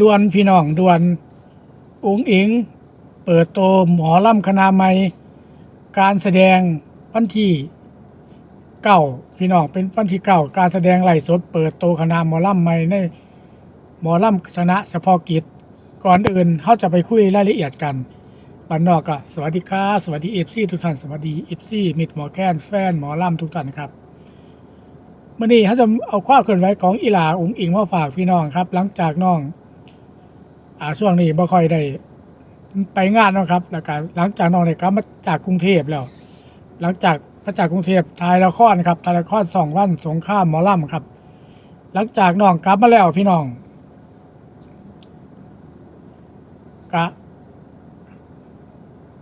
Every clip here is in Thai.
ดวนพี่น้องดวนอุงอิง เปิดโตหมอลำคณะใหม่การแสดงวันที่เก้าพี่น้องเป็นวันที่เก้าการแสดงไล่สดเปิดโตคณะหมอลำใหม่ในหมอลำคณะเฉพาะกิจก่อนอื่นเขาจะไปคุยรายละเอียดกันปันนอกก็สวัสดีครับสวัสดีเอฟซีทุกท่านสวัสดีเอฟซีมิดหมอแค้นแฟนหมอลำทุกท่านครับมื่อนี้เขาจะเอาความเคลื่อนไหวของอีหลาอุงอิงมาฝากพี่น้องครับ หลังจากน้อง อ่าช่วงนี้บ่ค่อยได้ไปงานนะครับแล้วก็หลังจากน้องได้กลับมาจากกรุงเทพแล้ว หลังจากมาจากกรุงเทพถ่ายละครครับถ่ายละครสองวันสงครามหมอลำครับ หลังจากน้องกลับมาแล้วพี่น้องกะ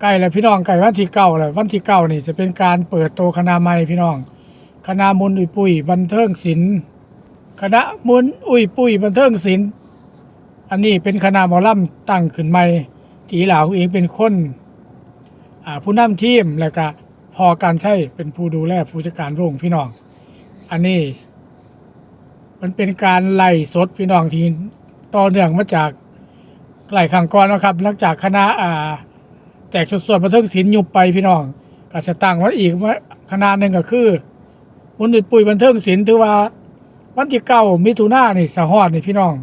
ใกล้แล้วพี่น้องใกล้วันที่เก้าแล้ววันที่เก้านี่จะเป็นการเปิดโตวคณะใหม่พี่น้อง คณะมุนอุยปุยบันเทิงศิลป์คณะมุนอุยปุยบันเทิงศิลป์ อันนี้เป็นคณะหมอลำตั้งขึ้นใหม่ทีเหล่าเองเป็นคนผู้นำทีมแล้วก็พอการใช้เป็นผู้ดูแลผู้จัดการโรงพี่น้อง อันนี้ มันเป็นการไล่สดพี่น้องที่ต่อเนื่องมาจากไล่ขังก่อนนะครับ หลังจากคณะอ่าแตกสดๆบันเทิงศิลป์ยุบไปพี่น้องก็จะตั้งไว้อีกว่าคณะหนึ่งก็คือมุนอุดปุยบันเทิงศิลป์ถือว่า วันที่เก้ามิถุนายนนี่สะฮอดนี่พี่น้อง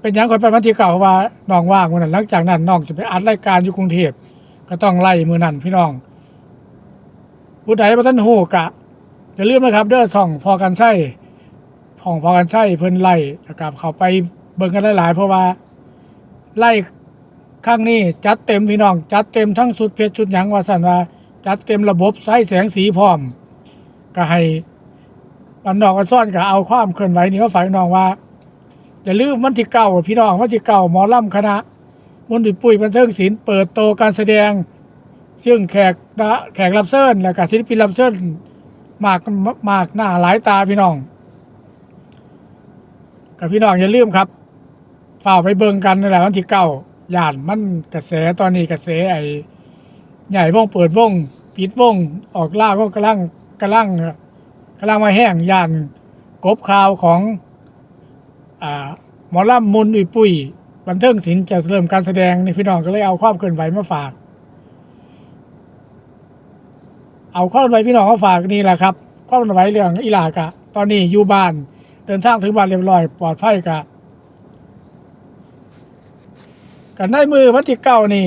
เป็นยังคอยไปวันที่เก้าเพราะว่าน้องว่างวันนั้นหลังจากนั้นน้องจะไปอัดรายการอยู่กรุงเทพก็ต้องไล่มือนั่นพี่น้องผู้ใดบ่ทันฮู้กะอย่าลืมนะครับ เด้อส่องพอกันใช้ของพอกันใช้เพิ่นไล่แล้วก็เข้าไปเบิ่งกันหลายๆเพราะว่าไล่ครั้งนี้จัดเต็มพี่น้อง จัดเต็มทั้งสุดเพชรสุดหยังว่าซั่นว่าจัดเต็มระบบใช้แสงสีพร้อม ก็ให้บันนอกกันซ่อนก็เอาความเคลื่อนไหวนี่มาฝากน้องว่า อย่าลืมวันที่เก้าพี่น้องวันที่เก้าหมอลำคณะมนต์ดิปุ้ยบันเทิงศิลป์เปิดโตการแสดง ซึ่งแขกนะแขกรับเชิญและกศิลปินรับเชิญมากมากหน้าหลายตาพี่น้องกับพี่น้องอย่าลืมครับฝ่าไปเบิ่งกันนั่นแหละวันที่เก้าย่านมันกระแสตอนนี้กระแสไอ้ใหญ่วงเปิดวงปิดวงออกล่าก็กำลังกำลังกำลังมาแห้งย่านกบข่าวของ หมอลำมุนอุยปุยบันเทิงศิลป์จะเริ่มการแสดงนี่พี่น้องก็เลยเอาความเคลื่อนไหวมาฝาก เอาความเคลื่อนไหวพี่น้องมาฝากนี่แหละครับความเคลื่อนไหวเรื่องอิหลากะ ตอนนี้อยู่บ้านเดินทางถึงบ้านเรียบร้อย ปลอดภัยกะกันในมือวันที่เก้านี่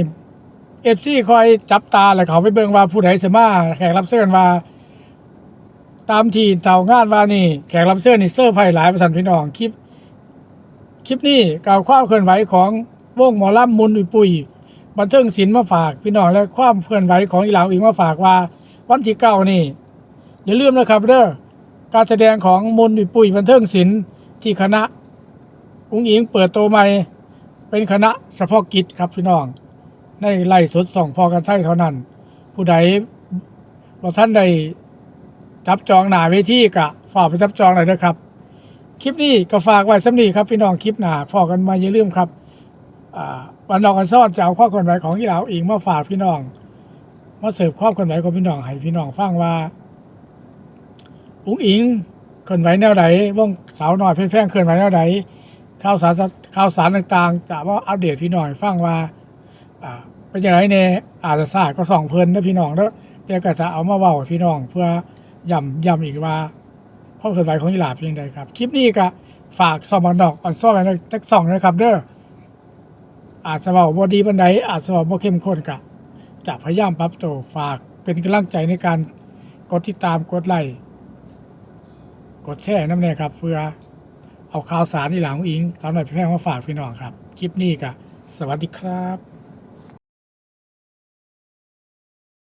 เอฟซีคอยจับตาแล้วเขาไปเบิ่งว่าผู้ใดสมาแขกรับเชิญว่า ตามทีเต่างานว่านี่ แขกรับเชิญนี่เซอร์ไพรส์หลายประสันพี่น้องคลิป คลิปนี้กล่าวความเคลื่อนไหวของวงหมอลำมุนอุปุยบันเทิงศิลป์มาฝากพี่น้องและความเคลื่อนไหวของอีหลาวอีกมาฝากว่า วันที่เก้านี่อย่าลืมนะครับเด้อการแสดงของมุนอุปุยบันเทิงศิลป์ที่คณะอุ้งอิงเปิดโตใหม่เป็นคณะเฉพาะกิจครับพี่น้องในไล่สดส่องพอกันใช่เท่านั้น ผู้ใดบ่ท่านใดจับจองหนาเวทีกะฝากไปจับจองหน่อยนะครับ คลิปนี้ก็ฝากไว้สำนีครับพี่น้องคลิปหนาพอกันมาอย่าลืมครับวันนอกกันซ่อนจะเอาข้อคนไหวของที่เราเองมาฝากพี่น้องมาเสิร์ฟข้อคนไหวของพี่น้องให้พี่น้องฟังว่าอุ้งอิงเคลื่อนไหวแนวไหนวงสาวหน่อยเพ่นแพงเคลื่อนไหวแนวไหนข่าวสารข่าวสารต่างๆจะมาอัปเดตพี่น้องให้ฟังว่าเป็นอย่างไรเนี่ยอาจจะทราบก็ส่องเพลินนะพี่น้องแล้วเดี๋ยวก็จะเอามาเว้าพี่น้องเพื่อย้ำย้ำอีกว่า ข้อเคลื่อนไหวของอีหลาเป็นยังไงครับ คลิปนี้ก็ฝากซอมบันดอกอ่อนซ้อมไว้ในจักสองนะครับ เด้ออาจจะเว้าดีบันไดอาจจะเว้าเข้มข้นกะจะพยายามปรับตัวฝากเป็นกำลังใจในการกดติดตามกดไลค์กดแชร์น้ำเนี่ยครับ เพื่อเอาข่าวสารที่หลังอิงสาวหน่อยพี่แพงมาฝากพี่น้องครับ คลิปนี้ก็สวัสดีครับ